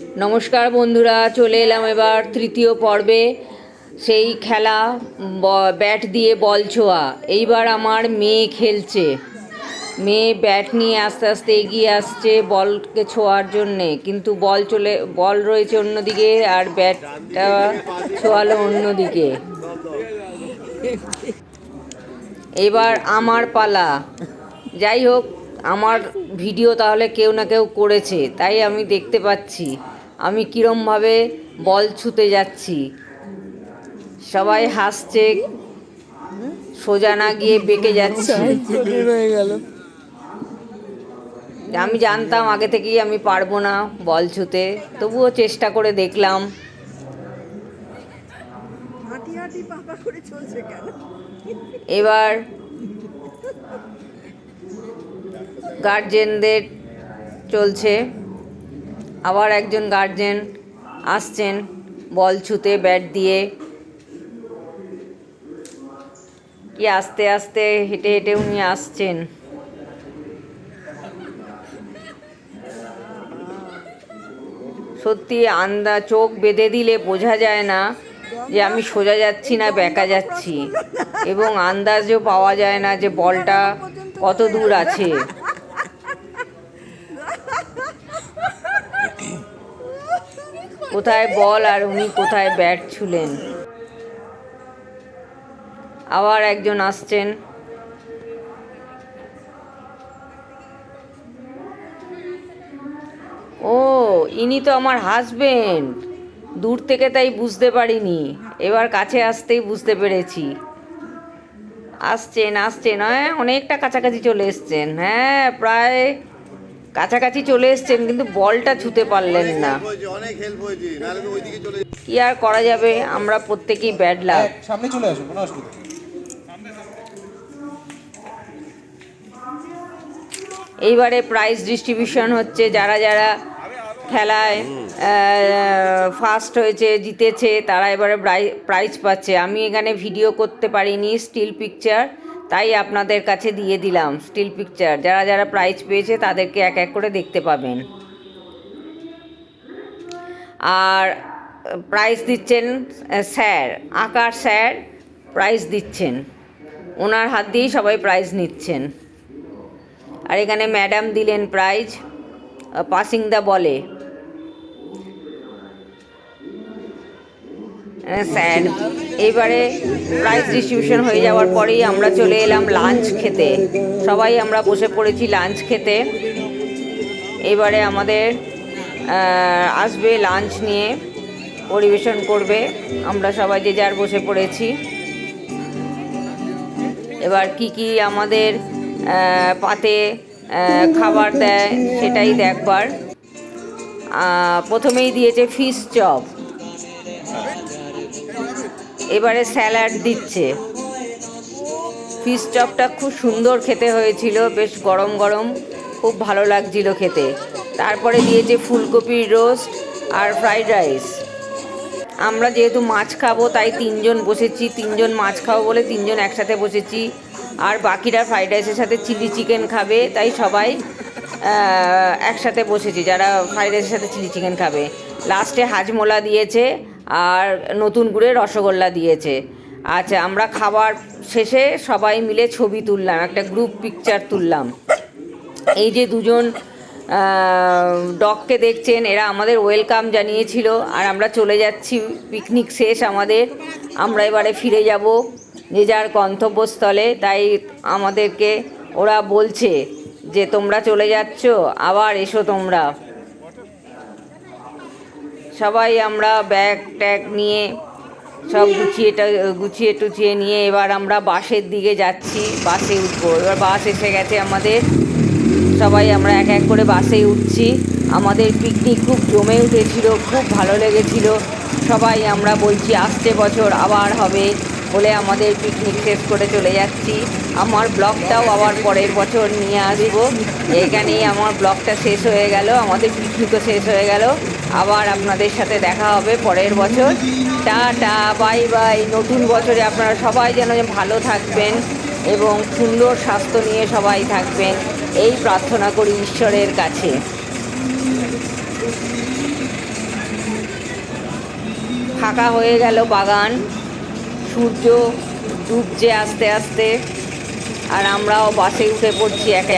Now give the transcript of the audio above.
নমস্কার বন্ধুরা, চলে এলাম এবার তৃতীয় পর্বে। সেই খেলা ব্যাট দিয়ে বল ছোঁয়া। এইবার আমার মেয়ে খেলছে। মেয়ে ব্যাট নিয়ে আস্তে আস্তে এগিয়ে আসছে বলকে ছোঁয়ার জন্যে। কিন্তু বল চলে বল রয়েছে অন্যদিকে আর ব্যাটটা ছোঁয়ালো অন্যদিকে। এবার আমার পালা। যাই হোক আমার ভিডিও তাহলে কেউ না কেউ করেছে তাই আমি দেখতে পাচ্ছি। আমি কীরমভাবে বল ছুতে যাচ্ছি। সবাই হাসছে সোজা না গিয়ে বেঁকে যাচ্ছি। হয়ে গেল আমি জানতাম আগে থেকেই আমি পারব না বল ছুতে। তবুও চেষ্টা করে দেখলাম। এবার গার্জেনদের চলছে। আবার একজন গার্জেন আসছেন, বল ছুতে ব্যাট দিয়ে। কি আস্তে আস্তে হেঁটে হেঁটে উনি আসছেন। সত্যি আন্দা চোখ বেঁধে দিলে বোঝা যায় না যে আমি সোজা যাচ্ছি না, বেঁকা যাচ্ছি। এবং আন্দাজও পাওয়া যায় না যে বলটা কত দূর আছে। কোথায় বল আর উনি কোথায় ব্যাট ছুলেন? আবার একজন আসছেন। ও, ইনি তো আমার হাজবেন্ড দূর থেকে তাই বুঝতে পারিনি। এবার কাছে আসতেই বুঝতে পেরেছি। আসছেন আসছেন। হ্যাঁ অনেকটা কাছাকাছি চলে এসছেন। হ্যাঁ প্রায় কাছাকাছি চলে এসছেন কিন্তু বলটা ছুতে পারলেন না। কি আর করা যাবে? আমরা প্রত্যেকেই ব্যাড লাভ সামনে চলে আসো কোনো অসুবিধা এইবারে প্রাইজ ডিস্ট্রিবিউশন হচ্ছে যারা যারা খেলায় ফার্স্ট হয়েছে জিতেছে তারা এবারে প্রাইজ পাচ্ছে। আমি এখানে ভিডিও করতে পারিনি স্টিল পিকচার তাই আপনাদের কাছে দিয়ে দিলাম স্টিল পিকচার যারা যারা প্রাইজ পেয়েছে তাদেরকে এক এক করে দেখতে পাবেন। আর প্রাইজ দিচ্ছেন স্যার আঁকার স্যার প্রাইজ দিচ্ছেন। ওনার হাত দিয়েই সবাই প্রাইজ নিচ্ছেন। আর এখানে ম্যাডাম দিলেন প্রাইজ পাসিং দ্য বলে স্যার এইবারে প্রাইজ ডিস্ট্রিবিউশন হয়ে যাওয়ার পরেই আমরা চলে এলাম লাঞ্চ খেতে। সবাই আমরা বসে পড়েছি লাঞ্চ খেতে। এবারে আমাদের আসবে লাঞ্চ নিয়ে, পরিবেশন করবে। আমরা সবাই যে যার বসে পড়েছি। এবার কি কি আমাদের পাতে খাবার দেয় সেটাই দেখবার। প্রথমেই দিয়েছে ফিশ চপ এবারে স্যালাড দিচ্ছে। ফিশ চপটা খুব সুন্দর খেতে হয়েছিল, বেশ গরম গরম, খুব ভালো লাগছিল খেতে। তারপরে দিয়েছে ফুলকপির রোস্ট আর ফ্রাইড রাইস। আমরা যেহেতু মাছ খাব, তাই তিনজন বসেছি, তিনজন মাছ খাব বলে তিনজন একসাথে বসেছি। আর বাকিরা ফ্রাইড রাইসের সাথে চিলি চিকেন খাবে, তাই সবাই একসাথে বসেছি, যারা ফ্রাইড রাইসের সাথে চিলি চিকেন খাবে। লাস্টে হাজমোলা দিয়েছে আর নতুন করে রসগোল্লা দিয়েছে। আচ্ছা আমরা খাবার শেষে সবাই মিলে ছবি তুললাম, একটা গ্রুপ পিকচার তুললাম। এই যে দুজন ডগকে দেখছেন, এরা আমাদের ওয়েলকাম জানিয়েছিল, আর আমরা চলে যাচ্ছি পিকনিক শেষ আমাদের। আমরা এবারে ফিরে যাব যে যার গন্তব্যস্থলে, তাই আমাদেরকে ওরা বলছে যে তোমরা চলে যাচ্ছ, আবার এসো তোমরা। সবাই আমরা ব্যাগ ট্যাগ নিয়ে সব গুছিয়ে গুছিয়ে টুছিয়ে নিয়ে এবার আমরা বাসের দিকে যাচ্ছি, বাসে উঠবো। এবার বাস এসে গেছে আমাদের। সবাই আমরা এক এক করে বাসে উঠছি। আমাদের পিকনিক খুব জমে উঠেছিল, খুব ভালো লেগেছিল। সবাই আমরা বলছি, আসছে বছর, আবার হবে বলে আমাদের পিকনিক শেষ করে চলে যাচ্ছি। আমার ব্লগটাও আবার পরের বছর নিয়ে আসব। এখানেই আমার ব্লগটা শেষ হয়ে গেল, আমাদের পিকনিকও শেষ হয়ে গেল। আবার আপনাদের সাথে দেখা হবে পরের বছর। টা টা বাই বাই। নতুন বছরে আপনারা সবাই যেন ভালো থাকবেন এবং সুন্দর স্বাস্থ্য নিয়ে সবাই থাকবেন। এই প্রার্থনা করি ঈশ্বরের কাছে। ফাঁকা হয়ে গেল বাগান। সূর্য ডুবছে আস্তে আস্তে। আর আমরাও বাসে উঠে পড়ছি একে